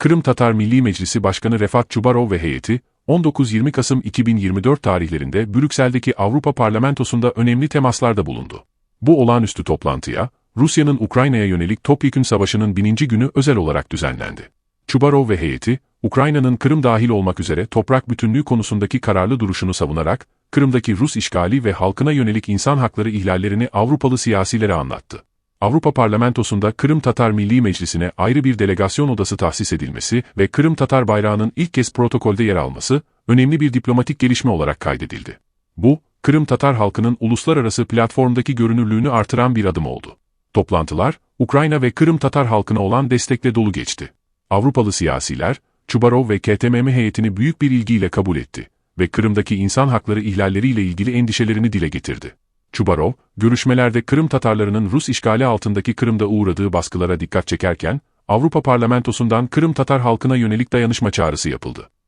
Kırım Tatar Milli Meclisi Başkanı Refat Çubarov ve heyeti, 19-20 Kasım 2024 tarihlerinde Brüksel'deki Avrupa Parlamentosu'nda önemli temaslarda bulundu. Bu olağanüstü toplantıya, Rusya'nın Ukrayna'ya yönelik topyekün savaşının bininci günü özel olarak düzenlendi. Çubarov ve heyeti, Ukrayna'nın Kırım dahil olmak üzere toprak bütünlüğü konusundaki kararlı duruşunu savunarak, Kırım'daki Rus işgali ve halkına yönelik insan hakları ihlallerini Avrupalı siyasilere anlattı. Avrupa Parlamentosu'nda Kırım Tatar Milli Meclisi'ne ayrı bir delegasyon odası tahsis edilmesi ve Kırım Tatar bayrağının ilk kez protokolde yer alması, önemli bir diplomatik gelişme olarak kaydedildi. Bu, Kırım Tatar halkının uluslararası platformdaki görünürlüğünü artıran bir adım oldu. Toplantılar, Ukrayna ve Kırım Tatar halkına olan destekle dolu geçti. Avrupalı siyasiler, Çubarov ve KTMM heyetini büyük bir ilgiyle kabul etti ve Kırım'daki insan hakları ihlalleriyle ilgili endişelerini dile getirdi. Çubarov, görüşmelerde Kırım Tatarlarının Rus işgali altındaki Kırım'da uğradığı baskılara dikkat çekerken, Avrupa Parlamentosu'ndan Kırım Tatar halkına yönelik dayanışma çağrısı yapıldı.